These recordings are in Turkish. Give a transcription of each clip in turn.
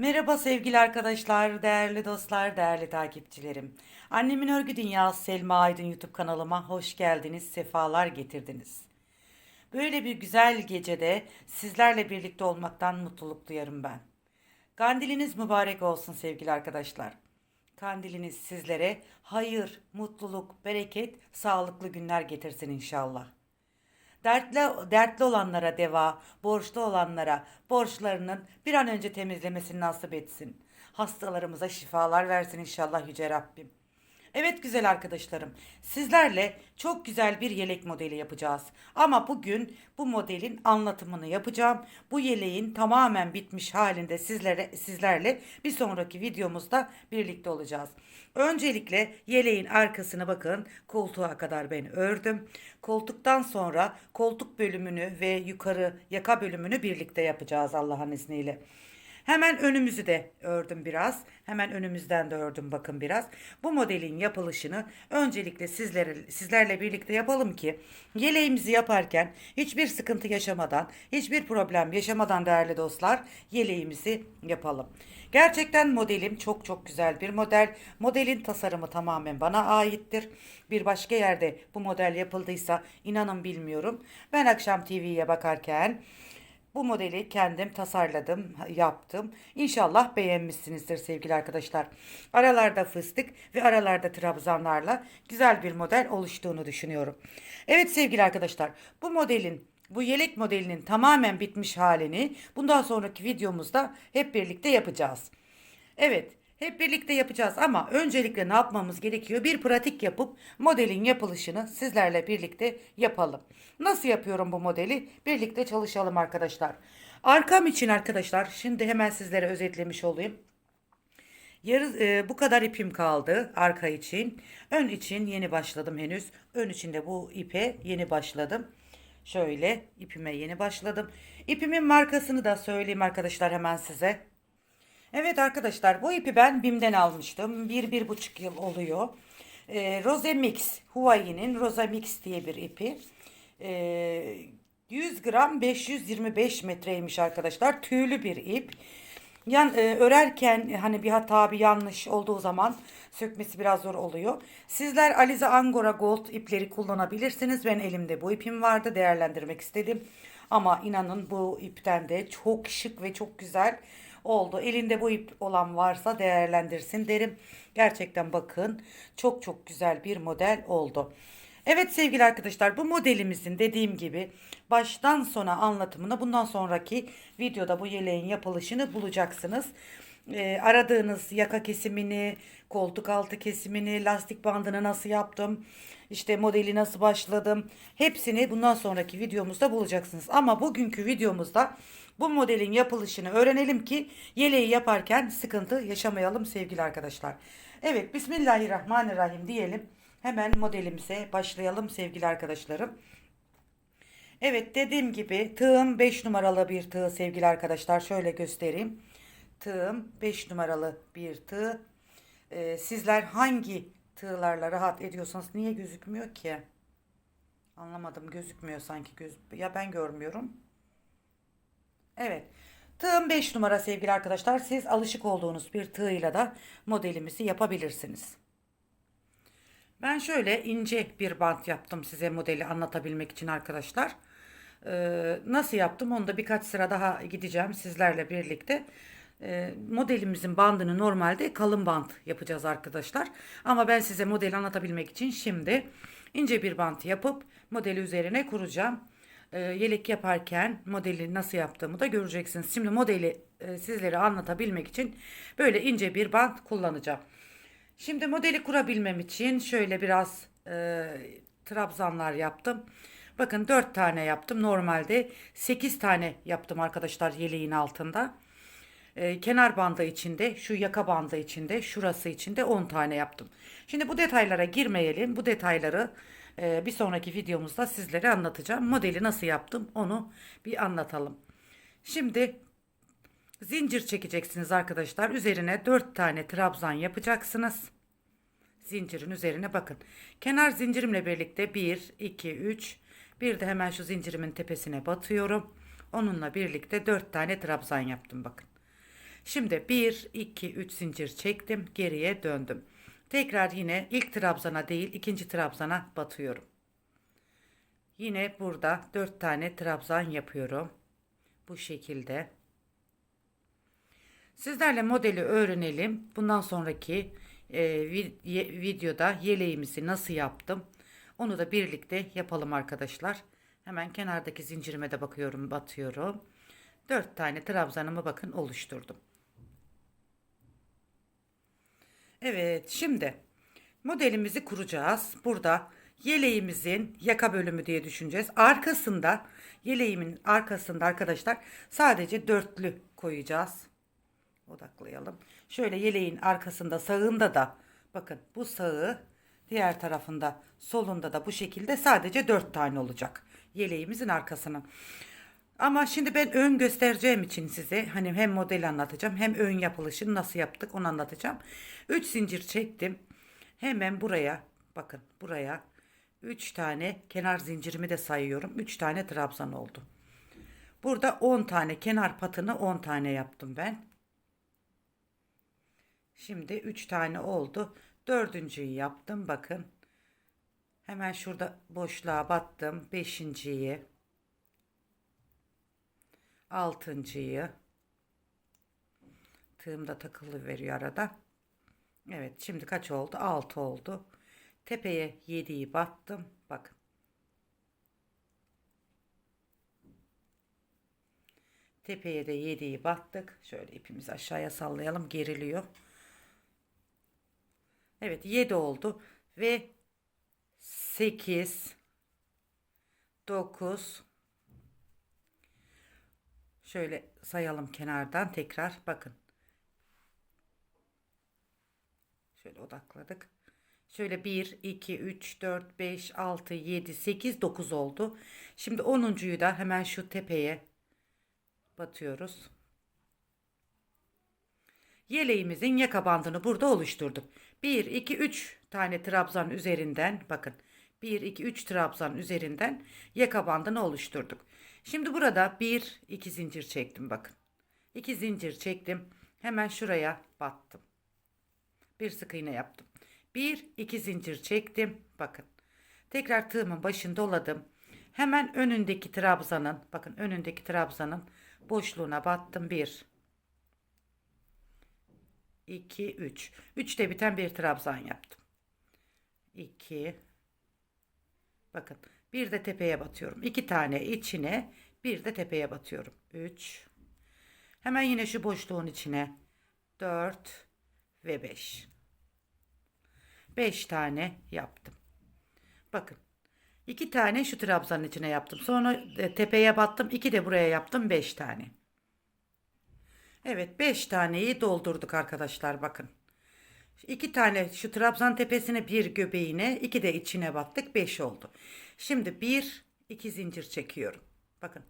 Merhaba sevgili arkadaşlar, değerli dostlar, değerli takipçilerim. Annemin Örgü Dünyası Selma Aydın YouTube kanalıma hoş geldiniz, sefalar getirdiniz. Böyle bir güzel gecede sizlerle birlikte olmaktan mutluluk duyarım ben. Kandiliniz mübarek olsun sevgili arkadaşlar. Kandiliniz sizlere hayır, mutluluk, bereket, sağlıklı günler getirsin inşallah. Dertli, dertli olanlara deva, borçlu olanlara borçlarının bir an önce temizlemesini nasip etsin. Hastalarımıza şifalar versin inşallah Yüce Rabbim. Evet güzel arkadaşlarım, sizlerle çok güzel bir yelek modeli yapacağız. Ama bugün bu modelin anlatımını yapacağım. Bu yeleğin tamamen bitmiş halinde sizlere sizlerle bir sonraki videomuzda birlikte olacağız. Öncelikle yeleğin arkasını bakın koltuğa kadar ben ördüm. Koltuktan sonra koltuk bölümünü ve yukarı yaka bölümünü birlikte yapacağız Allah'ın izniyle. Hemen önümüzü de ördüm biraz. Hemen önümüzden de ördüm bakın biraz. Bu modelin yapılışını öncelikle sizlere, sizlerle birlikte yapalım ki yeleğimizi yaparken hiçbir sıkıntı yaşamadan, hiçbir problem yaşamadan değerli dostlar yeleğimizi yapalım. Gerçekten modelim çok çok güzel bir model. Modelin tasarımı tamamen bana aittir. Bir başka yerde bu model yapıldıysa inanın bilmiyorum. Ben akşam TV'ye bakarken bu modeli kendim tasarladım, yaptım. İnşallah beğenmişsinizdir sevgili arkadaşlar. Aralarda fıstık ve aralarda trabzanlarla güzel bir model oluştuğunu düşünüyorum. Evet sevgili arkadaşlar, bu modelin bu yelek modelinin tamamen bitmiş halini bundan sonraki videomuzda hep birlikte yapacağız. Evet, hep birlikte yapacağız ama öncelikle ne yapmamız gerekiyor? Bir pratik yapıp modelin yapılışını sizlerle birlikte yapalım. Nasıl yapıyorum bu modeli? Birlikte çalışalım arkadaşlar. Arkam için arkadaşlar şimdi hemen sizlere özetlemiş olayım. Yarı, e, bu kadar ipim kaldı arka için. Ön için yeni başladım henüz. Ön içinde bu ipe yeni başladım. Şöyle ipime yeni başladım. İpimin markasını da söyleyeyim arkadaşlar hemen size. Evet arkadaşlar bu ipi ben BİM'den almıştım. Bir, bir buçuk yıl oluyor. Ee, Rose Mix, Huawei'nin Rose Mix diye bir ipi. Ee, 100 gram 525 metreymiş arkadaşlar. Tüylü bir ip. Yan, e, örerken hani bir hata bir yanlış olduğu zaman sökmesi biraz zor oluyor. Sizler Alize Angora Gold ipleri kullanabilirsiniz. Ben elimde bu ipim vardı değerlendirmek istedim. Ama inanın bu ipten de çok şık ve çok güzel oldu. Elinde bu ip olan varsa değerlendirsin derim. Gerçekten bakın çok çok güzel bir model oldu. Evet sevgili arkadaşlar bu modelimizin dediğim gibi baştan sona anlatımını bundan sonraki videoda bu yeleğin yapılışını bulacaksınız. Ee, aradığınız yaka kesimini, koltuk altı kesimini, lastik bandını nasıl yaptım, işte modeli nasıl başladım hepsini bundan sonraki videomuzda bulacaksınız. Ama bugünkü videomuzda bu modelin yapılışını öğrenelim ki yeleği yaparken sıkıntı yaşamayalım sevgili arkadaşlar. Evet Bismillahirrahmanirrahim diyelim. Hemen modelimize başlayalım sevgili arkadaşlarım. Evet dediğim gibi tığım 5 numaralı bir tığ sevgili arkadaşlar. Şöyle göstereyim. Tığım 5 numaralı bir tığ. Ee, sizler hangi tığlarla rahat ediyorsanız niye gözükmüyor ki? Anlamadım gözükmüyor sanki göz ya ben görmüyorum. Evet. Tığım 5 numara sevgili arkadaşlar. Siz alışık olduğunuz bir tığıyla da modelimizi yapabilirsiniz. Ben şöyle ince bir bant yaptım size modeli anlatabilmek için arkadaşlar. Ee, nasıl yaptım onu da birkaç sıra daha gideceğim sizlerle birlikte. Ee, modelimizin bandını normalde kalın bant yapacağız arkadaşlar. Ama ben size modeli anlatabilmek için şimdi ince bir bant yapıp modeli üzerine kuracağım. Ee, yelek yaparken modeli nasıl yaptığımı da göreceksiniz. Şimdi modeli e, sizlere anlatabilmek için böyle ince bir bant kullanacağım. Şimdi modeli kurabilmem için şöyle biraz e, trabzanlar yaptım. Bakın 4 tane yaptım. Normalde 8 tane yaptım arkadaşlar yeleğin altında. E, kenar bandı içinde, şu yaka bandı içinde, şurası içinde 10 tane yaptım. Şimdi bu detaylara girmeyelim. Bu detayları e, bir sonraki videomuzda sizlere anlatacağım. Modeli nasıl yaptım onu bir anlatalım. Şimdi zincir çekeceksiniz arkadaşlar. Üzerine 4 tane trabzan yapacaksınız. Zincirin üzerine bakın. Kenar zincirimle birlikte 1, 2, 3. Bir de hemen şu zincirimin tepesine batıyorum. Onunla birlikte 4 tane trabzan yaptım bakın. Şimdi 1, 2, 3 zincir çektim. Geriye döndüm. Tekrar yine ilk trabzana değil ikinci trabzana batıyorum. Yine burada 4 tane trabzan yapıyorum. Bu şekilde. Sizlerle modeli öğrenelim. Bundan sonraki e, videoda yeleğimizi nasıl yaptım onu da birlikte yapalım arkadaşlar. Hemen kenardaki zincirime de bakıyorum, batıyorum. 4 tane trabzanımı bakın oluşturdum. Evet, şimdi modelimizi kuracağız. Burada yeleğimizin yaka bölümü diye düşüneceğiz. Arkasında yeleğimin arkasında arkadaşlar sadece dörtlü koyacağız. Odaklayalım. Şöyle yeleğin arkasında sağında da bakın bu sağı diğer tarafında solunda da bu şekilde sadece dört tane olacak. Yeleğimizin arkasının. Ama şimdi ben ön göstereceğim için size hani hem modeli anlatacağım hem ön yapılışını nasıl yaptık onu anlatacağım. 3 zincir çektim. Hemen buraya bakın buraya 3 tane kenar zincirimi de sayıyorum. 3 tane trabzan oldu. Burada 10 tane kenar patını 10 tane yaptım ben. Şimdi 3 tane oldu. Dördüncüyü yaptım bakın. Hemen şurada boşluğa battım. Beşinciyi. Altıncıyı. Tığımda takılı veriyor arada. Evet şimdi kaç oldu? 6 oldu. Tepeye 7'yi battım. Bakın. Tepeye de 7'yi battık. Şöyle ipimizi aşağıya sallayalım. Geriliyor. Evet 7 oldu. Ve 8 9 Şöyle sayalım kenardan tekrar bakın. Şöyle odakladık. Şöyle 1, 2, 3, 4, 5, 6, 7, 8, 9 oldu. Şimdi 10.yu da hemen şu tepeye batıyoruz. Yeleğimizin yaka bandını burada oluşturduk. 1, 2, 3 tane trabzan üzerinden bakın. 1, 2, 3 trabzan üzerinden yaka bandını oluşturduk. Şimdi burada 1, 2 zincir çektim bakın. 2 zincir çektim. Hemen şuraya battım. Bir sık iğne yaptım. 1, 2 zincir çektim. Bakın. Tekrar tığımın başını doladım. Hemen önündeki trabzanın bakın önündeki trabzanın boşluğuna battım. 1 2 3. 3'te biten bir trabzan yaptım. 2 Bakın bir de tepeye batıyorum. 2 tane içine bir de tepeye batıyorum. 3 Hemen yine şu boşluğun içine 4 ve 5. 5 tane yaptım. Bakın. 2 tane şu trabzanın içine yaptım. Sonra e, tepeye battım. 2 de buraya yaptım. 5 tane. Evet 5 taneyi doldurduk arkadaşlar bakın. 2 tane şu trabzan tepesine bir göbeğine 2 de içine battık 5 oldu. Şimdi 1 2 zincir çekiyorum. Bakın.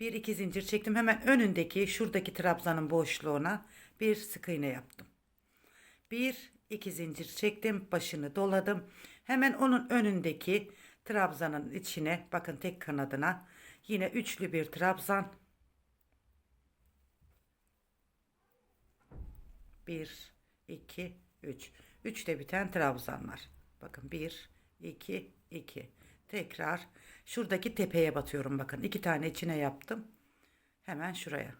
1 2 zincir çektim. Hemen önündeki şuradaki trabzanın boşluğuna bir sık iğne yaptım. 1 2 zincir çektim. Başını doladım. Hemen onun önündeki trabzanın içine bakın tek kanadına yine üçlü bir trabzan 1, 2, 3. 3'te biten trabzanlar. Bakın 1, 2, 2. Tekrar şuradaki tepeye batıyorum bakın. 2 tane içine yaptım. Hemen şuraya.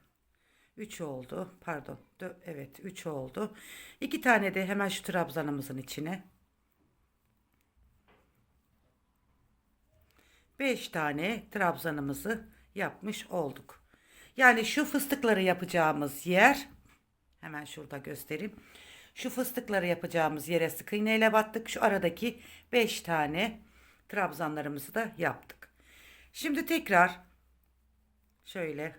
3 oldu. Pardon. Evet 3 oldu. 2 tane de hemen şu trabzanımızın içine. 5 tane trabzanımızı yapmış olduk. Yani şu fıstıkları yapacağımız yer Hemen şurada göstereyim. Şu fıstıkları yapacağımız yere sık iğne ile battık. Şu aradaki 5 tane trabzanlarımızı da yaptık. Şimdi tekrar şöyle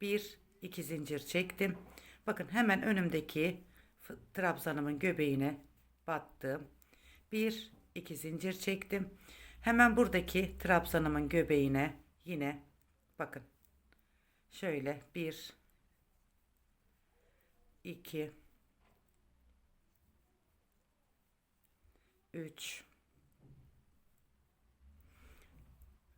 bir iki zincir çektim. Bakın hemen önümdeki trabzanımın göbeğine battım. Bir iki zincir çektim. Hemen buradaki trabzanımın göbeğine yine bakın şöyle bir 2 3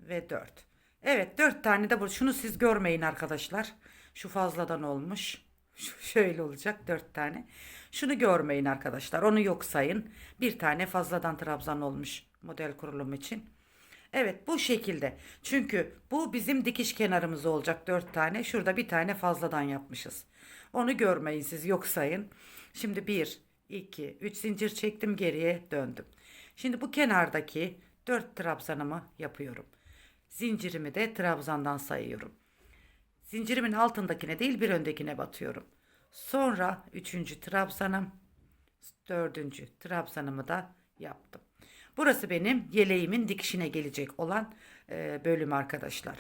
ve 4. Evet 4 tane de bu. Şunu siz görmeyin arkadaşlar. Şu fazladan olmuş. Şu şöyle olacak dört tane. Şunu görmeyin arkadaşlar. Onu yok sayın. Bir tane fazladan trabzan olmuş model kurulum için. Evet bu şekilde. Çünkü bu bizim dikiş kenarımız olacak dört tane. Şurada bir tane fazladan yapmışız. Onu görmeyin siz yok sayın. Şimdi bir, 2, 3 zincir çektim geriye döndüm. Şimdi bu kenardaki 4 trabzanımı yapıyorum. Zincirimi de trabzandan sayıyorum. Zincirimin altındakine değil bir öndekine batıyorum. Sonra 3. trabzanım, 4. trabzanımı da yaptım. Burası benim yeleğimin dikişine gelecek olan e, bölüm arkadaşlar.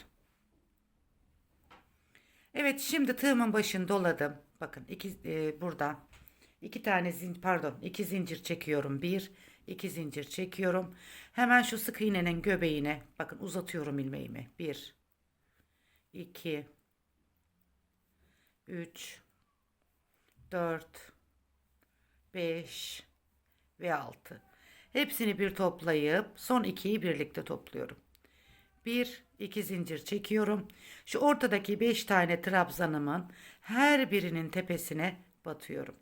Evet şimdi tığımın başını doladım. Bakın iki, e, buradan 2 tane zin pardon 2 zincir çekiyorum. 1 2 zincir çekiyorum. Hemen şu sık iğnenin göbeğine bakın uzatıyorum ilmeğimi. 1 2 3 4 5 ve 6. Hepsini bir toplayıp son ikiyi birlikte topluyorum. 1 2 zincir çekiyorum. Şu ortadaki 5 tane trabzanımın her birinin tepesine batıyorum.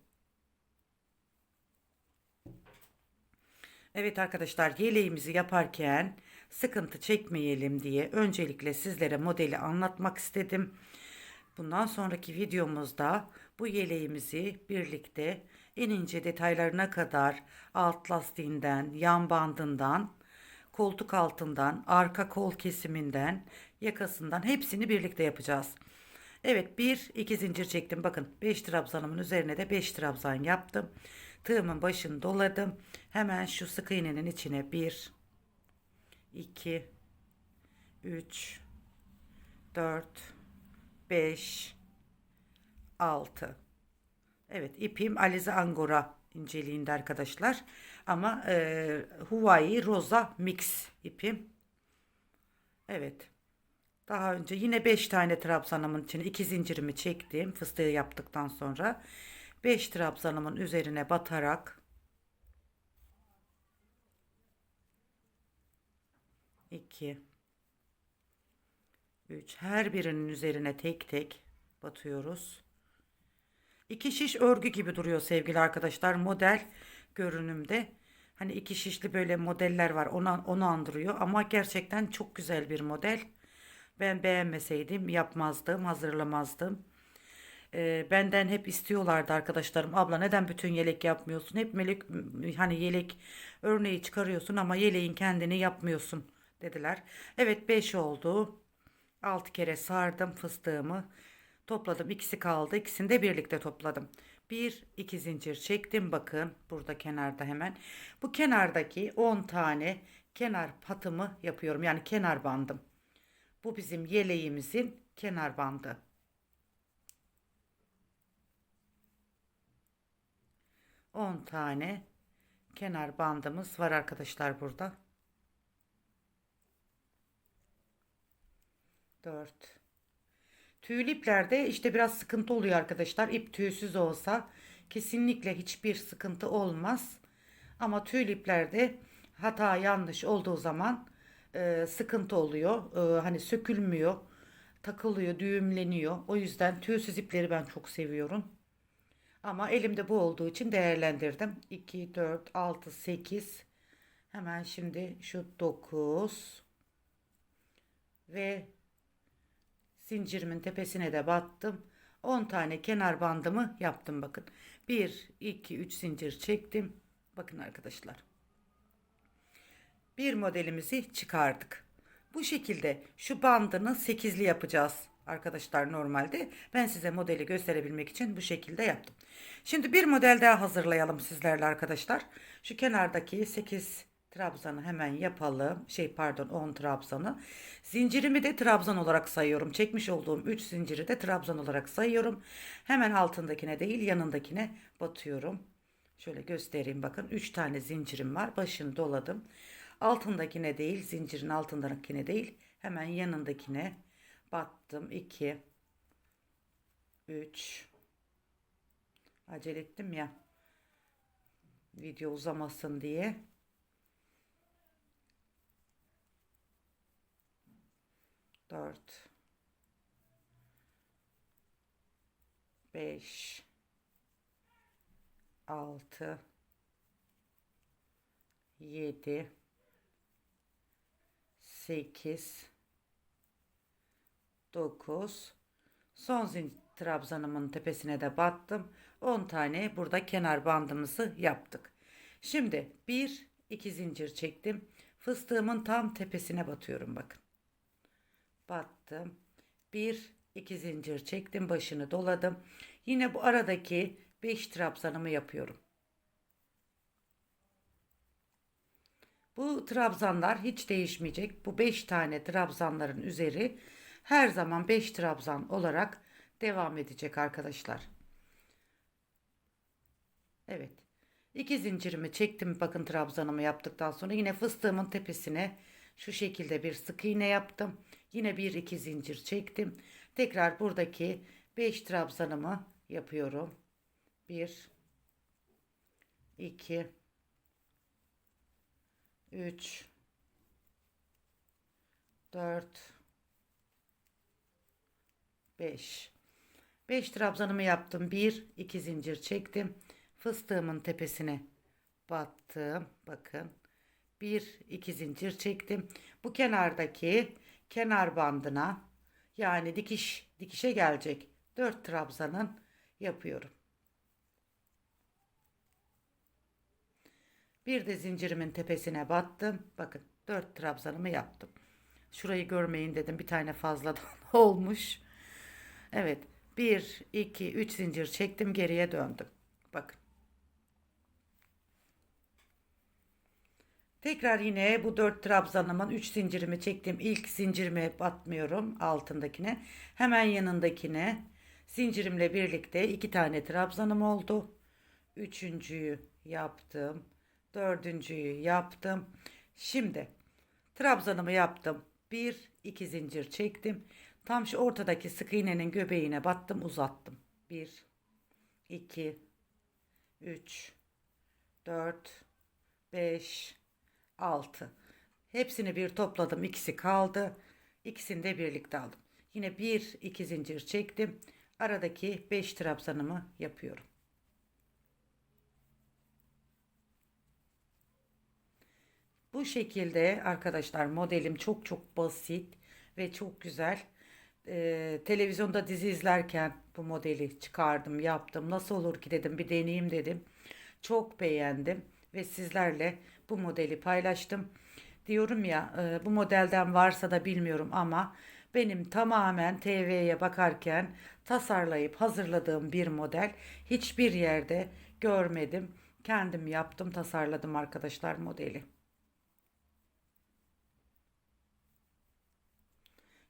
Evet arkadaşlar yeleğimizi yaparken sıkıntı çekmeyelim diye öncelikle sizlere modeli anlatmak istedim. Bundan sonraki videomuzda bu yeleğimizi birlikte en ince detaylarına kadar alt lastiğinden, yan bandından, koltuk altından, arka kol kesiminden, yakasından hepsini birlikte yapacağız. Evet bir iki zincir çektim. Bakın 5 trabzanımın üzerine de 5 trabzan yaptım. Tığımın başını doladım. Hemen şu sık iğnenin içine 1 2 3 4 5 6 Evet ipim Alize Angora inceliğinde arkadaşlar. Ama e, Hawaii Rosa Mix ipim. Evet. Daha önce yine 5 tane trabzanımın içine 2 zincirimi çektim. Fıstığı yaptıktan sonra 5 trabzanımın üzerine batarak 2 3 her birinin üzerine tek tek batıyoruz. İki şiş örgü gibi duruyor sevgili arkadaşlar. Model görünümde. Hani iki şişli böyle modeller var. Onu, onu andırıyor. Ama gerçekten çok güzel bir model. Ben beğenmeseydim yapmazdım, hazırlamazdım. Ee, benden hep istiyorlardı arkadaşlarım. Abla neden bütün yelek yapmıyorsun? Hep melek hani yelek örneği çıkarıyorsun ama yeleğin kendini yapmıyorsun dediler. Evet 5 oldu. 6 kere sardım fıstığımı. Topladım. ikisi kaldı. İkisini de birlikte topladım. Bir, iki zincir çektim. Bakın burada kenarda hemen. Bu kenardaki 10 tane kenar patımı yapıyorum. Yani kenar bandım. Bu bizim yeleğimizin kenar bandı. On tane kenar bandımız var arkadaşlar burada. Dört. Tüylü iplerde işte biraz sıkıntı oluyor arkadaşlar. İp tüysüz olsa kesinlikle hiçbir sıkıntı olmaz. Ama tüylü iplerde hata yanlış olduğu zaman e, sıkıntı oluyor. E, hani sökülmüyor, takılıyor, düğümleniyor. O yüzden tüysüz ipleri ben çok seviyorum. Ama elimde bu olduğu için değerlendirdim. 2, 4, 6, 8. Hemen şimdi şu 9 ve Zincirimin tepesine de battım. 10 tane kenar bandımı yaptım bakın. 1, 2, 3 zincir çektim. Bakın arkadaşlar. Bir modelimizi çıkardık. Bu şekilde şu bandını 8'li yapacağız arkadaşlar normalde. Ben size modeli gösterebilmek için bu şekilde yaptım. Şimdi bir model daha hazırlayalım sizlerle arkadaşlar. Şu kenardaki 8 Trabzan'ı hemen yapalım. Şey pardon 10 trabzanı. Zincirimi de trabzan olarak sayıyorum. Çekmiş olduğum 3 zinciri de trabzan olarak sayıyorum. Hemen altındakine değil yanındakine batıyorum. Şöyle göstereyim bakın 3 tane zincirim var. Başını doladım. Altındakine değil zincirin altındakine değil hemen yanındakine battım. 2 3 acele ettim ya. Video uzamasın diye. 4 5 5 6 7 8 9 son zincir trabzanımın tepesine de battım. 10 tane burada kenar bandımızı yaptık. Şimdi bir iki zincir çektim. Fıstığımın tam tepesine batıyorum bakın. Battım. Bir iki zincir çektim başını doladım. Yine bu aradaki 5 trabzanımı yapıyorum. Bu trabzanlar hiç değişmeyecek. Bu 5 tane trabzanların üzeri her zaman 5 trabzan olarak devam edecek arkadaşlar. Evet. İki zincirimi çektim. Bakın trabzanımı yaptıktan sonra yine fıstığımın tepesine şu şekilde bir sık iğne yaptım. Yine bir iki zincir çektim. Tekrar buradaki 5 trabzanımı yapıyorum. 1 2 3 4 5 5 trabzanımı yaptım. 1 2 zincir çektim. Fıstığımın tepesine battım. Bakın. 1 2 zincir çektim. Bu kenardaki kenar bandına yani dikiş dikişe gelecek 4 trabzanın yapıyorum. Bir de zincirimin tepesine battım. Bakın 4 trabzanımı yaptım. Şurayı görmeyin dedim. Bir tane fazladan olmuş. Evet. 1, 2, 3 zincir çektim. Geriye döndüm. Bakın. Tekrar yine bu 4 trabzanımın 3 zincirimi çektim. İlk zincirime batmıyorum altındakine. Hemen yanındakine zincirimle birlikte 2 tane trabzanım oldu. Üçüncüyü yaptım. Dördüncüyü yaptım. Şimdi trabzanımı yaptım. Bir iki zincir çektim. Tam şu ortadaki sık iğnenin göbeğine battım uzattım. Bir, iki, üç, dört, beş, altı. Hepsini bir topladım. İkisi kaldı. İkisini de birlikte aldım. Yine bir iki zincir çektim. Aradaki beş trabzanımı yapıyorum. Bu şekilde arkadaşlar modelim çok çok basit ve çok güzel. Ee, televizyonda dizi izlerken bu modeli çıkardım, yaptım. Nasıl olur ki dedim, bir deneyeyim dedim. Çok beğendim ve sizlerle bu modeli paylaştım. Diyorum ya, e, bu modelden varsa da bilmiyorum ama benim tamamen TV'ye bakarken tasarlayıp hazırladığım bir model. Hiçbir yerde görmedim. Kendim yaptım, tasarladım arkadaşlar modeli.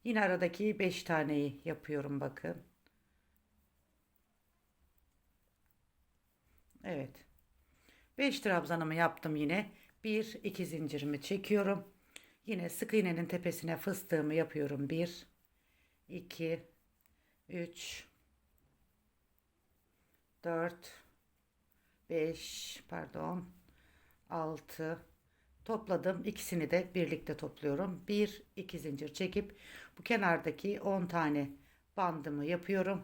Yine aradaki 5 taneyi yapıyorum bakın. Evet. 5 trabzanımı yaptım yine. 1 2 zincirimi çekiyorum. Yine sık iğnenin tepesine fıstığımı yapıyorum. 1 2 3 4 5 pardon 6 Topladım. ikisini de birlikte topluyorum. Bir, iki zincir çekip bu kenardaki 10 tane bandımı yapıyorum.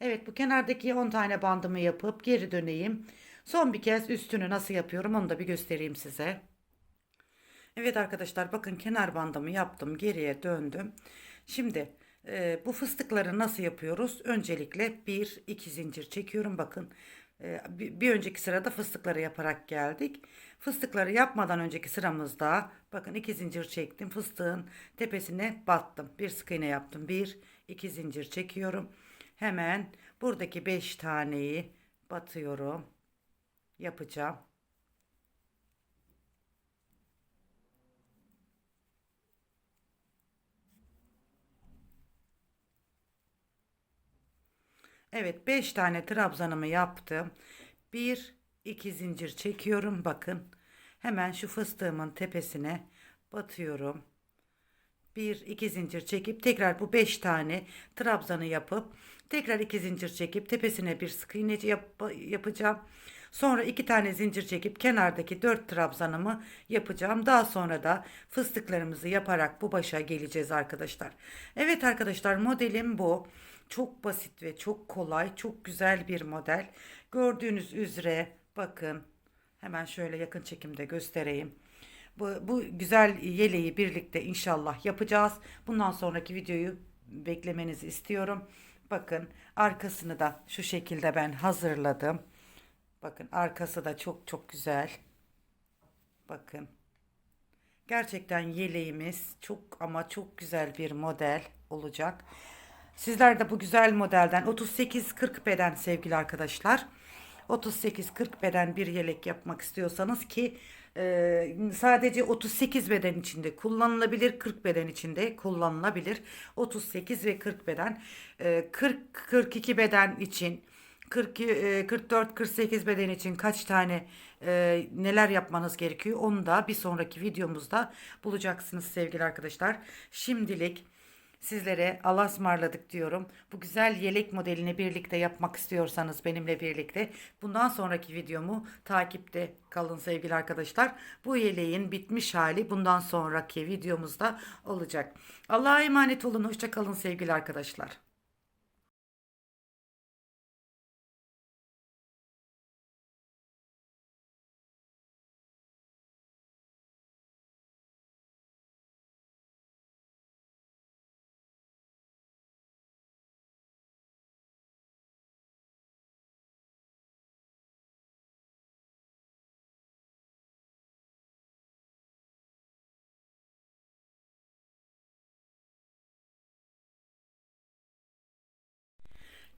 Evet bu kenardaki 10 tane bandımı yapıp geri döneyim. Son bir kez üstünü nasıl yapıyorum onu da bir göstereyim size. Evet arkadaşlar bakın kenar bandımı yaptım. Geriye döndüm. Şimdi e, bu fıstıkları nasıl yapıyoruz? Öncelikle bir iki zincir çekiyorum. Bakın bir, bir önceki sırada fıstıkları yaparak geldik. Fıstıkları yapmadan önceki sıramızda bakın iki zincir çektim. Fıstığın tepesine battım. Bir sık iğne yaptım. Bir, iki zincir çekiyorum. Hemen buradaki beş taneyi batıyorum. Yapacağım. Evet 5 tane trabzanımı yaptım. 1 2 zincir çekiyorum bakın. Hemen şu fıstığımın tepesine batıyorum. 1 2 zincir çekip tekrar bu 5 tane trabzanı yapıp tekrar 2 zincir çekip tepesine bir sık iğne yap yapacağım. Sonra 2 tane zincir çekip kenardaki 4 trabzanımı yapacağım. Daha sonra da fıstıklarımızı yaparak bu başa geleceğiz arkadaşlar. Evet arkadaşlar modelim bu. Çok basit ve çok kolay, çok güzel bir model. Gördüğünüz üzere bakın hemen şöyle yakın çekimde göstereyim. Bu, bu güzel yeleği birlikte inşallah yapacağız. Bundan sonraki videoyu beklemenizi istiyorum. Bakın arkasını da şu şekilde ben hazırladım. Bakın arkası da çok çok güzel. Bakın. Gerçekten yeleğimiz çok ama çok güzel bir model olacak. Sizler de bu güzel modelden 38-40 beden sevgili arkadaşlar. 38-40 beden bir yelek yapmak istiyorsanız ki e, sadece 38 beden içinde kullanılabilir 40 beden içinde kullanılabilir 38 ve 40 beden e, 40 42 beden için 40 44 48 beden için kaç tane e, neler yapmanız gerekiyor onu da bir sonraki videomuzda bulacaksınız sevgili arkadaşlar. Şimdilik Sizlere Allah'a ısmarladık diyorum. Bu güzel yelek modelini birlikte yapmak istiyorsanız benimle birlikte bundan sonraki videomu takipte kalın sevgili arkadaşlar. Bu yeleğin bitmiş hali bundan sonraki videomuzda olacak. Allah'a emanet olun. Hoşça kalın sevgili arkadaşlar.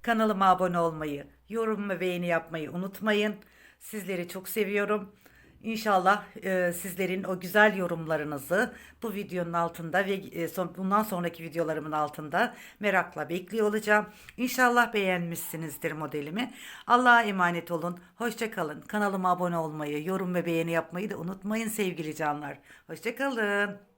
Kanalıma abone olmayı, yorum ve beğeni yapmayı unutmayın. Sizleri çok seviyorum. İnşallah e, sizlerin o güzel yorumlarınızı bu videonun altında ve e, son, bundan sonraki videolarımın altında merakla bekliyor olacağım. İnşallah beğenmişsinizdir modelimi. Allah'a emanet olun. Hoşça kalın. Kanalıma abone olmayı, yorum ve beğeni yapmayı da unutmayın sevgili canlar. Hoşça kalın.